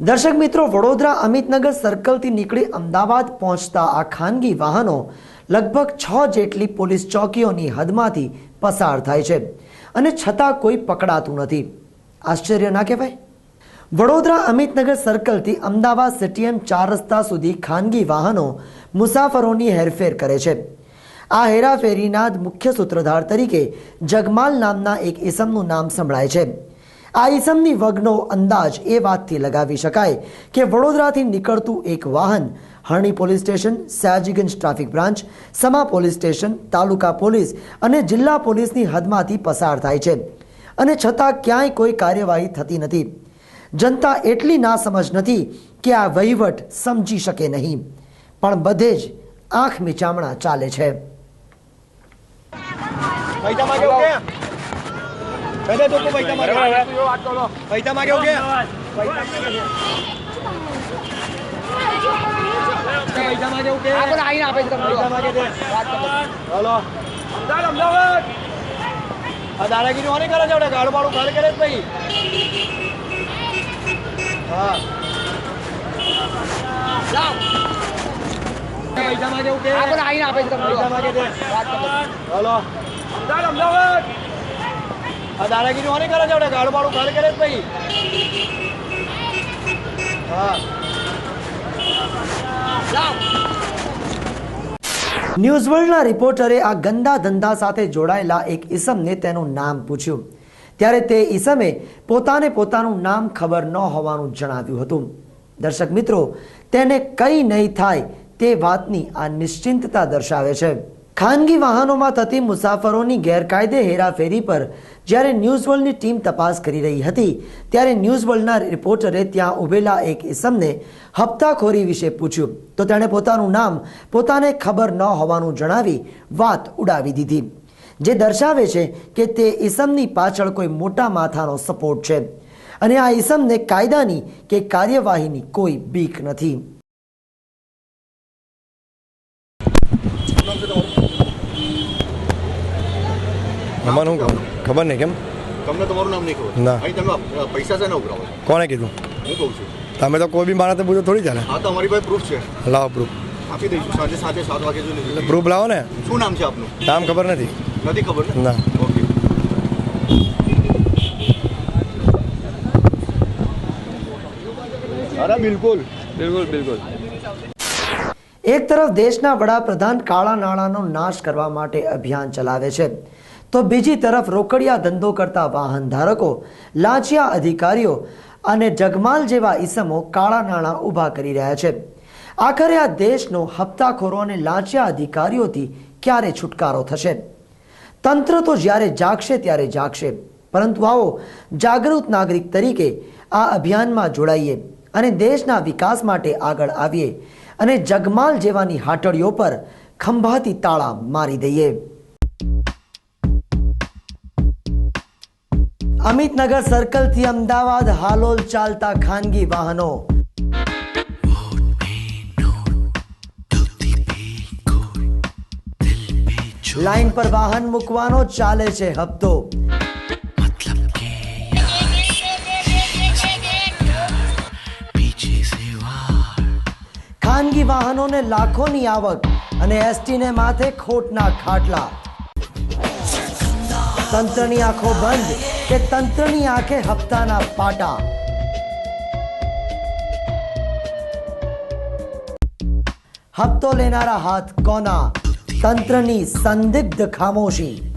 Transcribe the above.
દર્શક મિત્રો, વડોદરા અમિતનગર સર્કલથી નીકળી અમદાવાદ પહોંચતા આ ખાનગી વાહનો લગભગ છ જેટલી પોલીસ ચોકીઓની હદમાંથી પસાર થાય છે અને છતાં કોઈ પકડાતું નથી. આશ્ચર્ય ના કહેવાય? વડોદરા અમિતનગર સર્કલથી અમદાવાદ સિટીએમ ચાર રસ્તા સુધી ખાનગી વાહનો મુસાફરોની હેરફેર કરે છે. આ હેરાફેરીના મુખ્ય સૂત્રધાર તરીકે જગમાલ નામના એક ઇસમનું નામ સંભળાય છે. આ ઇસમની વગનો અંદાજ એ વાતથી લગાવી શકાય કે વડોદરાથી નીકળતું એક વાહન Harni police station, Sayajiganj traffic branch, Sama police station, taluka police અને જિલ્લા પોલીસની હદમાંથી પસાર થાય છે. અને છતાં ક્યાંય કોઈ કાર્યવાહી થતી નથી. જનતા એટલી નાસમજ નથી કે આ વહીવટ સમજી શકે નહીં. પણ બધે જ આંખ મીચામણા ચાલે છે. બધા લોકો પૈસા માગે? પૈસા માગે ઓકે? પૈસા માગે ઓકે? આપણે આઈને આપે છે પૈસા માગે છે. હલો. અમદાવાદ અમદાવાદ આ દાદાગીરી ઓને કરે છે એટલે ગાડું બાડું ઘર કરે છે ભાઈ. હા. પૈસા માગે ઓકે? આપણે આઈને આપે છે પૈસા માગે છે. હલો. અમદાવાદ અમદાવાદ આ દાદાગીરી કોને કરે છે આપણે? ગાડું બાડું ઘર કરે જ ભાઈ હા. ન્યૂઝ વર્લ્ડના રિપોર્ટરે આ ગંદા ધંધા સાથે જોડાયેલા એક ઈસમને તેનું નામ પૂછ્યું. ત્યારે તે ઈસમે પોતાને પોતાનું નામ ખબર ન હોવાનું જણાવ્યું હતું. દર્શક મિત્રો, તેને કંઈ નહીં થાય તે વાતની આ નિશ્ચિંતતા દર્શાવે છે. ખાનગી વાહનોમાં થતી મુસાફરોની ગેરકાયદે હેરાફેરી પર જ્યારે ન્યૂઝ વર્લ્ડની ટીમ તપાસ કરી રહી હતી, ત્યારે ન્યૂઝ વર્લ્ડના રિપોર્ટરે ત્યાં ઉભેલા એક ઇસમને હપ્તાખોરી વિશે પૂછ્યું. તો તેણે પોતાનું નામ પોતાને ખબર ન હોવાનું જણાવી વાત ઉડાવી દીધી. જે દર્શાવે છે કે તે ઇસમની પાછળ કોઈ મોટા માથાનો સપોર્ટ છે. અને આ ઇસમને કાયદાની કે કાર્યવાહીની કોઈ બીક નથી. અમારું શું ખબર ખબર નહીં કેમ? તમને તમારું નામ નહીં ખબર. ના. અહીં તમે પૈસા છે ને ઉઘરાવો? કોણે કીધું? હું કહું છું. તમે તો કોઈ બી માણસ પૂછો થોડી ચાલે. હા તો અમારી પાસે પ્રૂફ છે. લાવો પ્રૂફ આપી દઈશું. સાંજે સાંજે સાત વાગે જો એટલે પ્રૂફ લાવો ને. શું નામ છે આપનું? નામ ખબર નથી. નથી ખબર ને? ના. ઓકે અરે બિલકુલ. બિલકુલ બિલકુલ. એક તરફ દેશના વડાપ્રધાન કાળા નાણાંનો નાશ કરવા માટે અભિયાન ચલાવે છે. તો બીજી તરફ રોકડિયા ધંધો કરતા વાહન ધારકો, લાંચિયા અધિકારીઓ અને જગમાલ જેવા ઈસમો કાળા નાણાં ઊભા કરી રહ્યા છે. આખરે આ દેશનો હપ્તાખોરો અને લાંચિયા અધિકારીઓથી ક્યારે છુટકારો થશે? તંત્ર તો જ્યારે જાગશે ત્યારે જાગશે. પરંતુ આવો જાગૃત નાગરિક તરીકે આ અભિયાનમાં જોડાઈએ અને દેશના વિકાસ માટે આગળ આવીએ અને જગમાલ જેવાની હાટડીઓ પર ખંભાતી તાળા મારી દઈએ. અમિતનગર સર્કલથી અમદાવાદ હાલોલ ચાલતા ખાનગી વાહનો. લાઈન પર વાહન મૂકવાનો ચાલે છે હપ્તો. ખાનગી વાહનોને લાખોની આવક અને એસટીને માથે ખોટના ખાટલા. તંત્રની આંખો બંધ. કે તંત્રની આંખે હપ્તાના પાટા. હપ્તો લેનારા હાથ કોના? તંત્રની સંદિગ્ધ ખામોશી.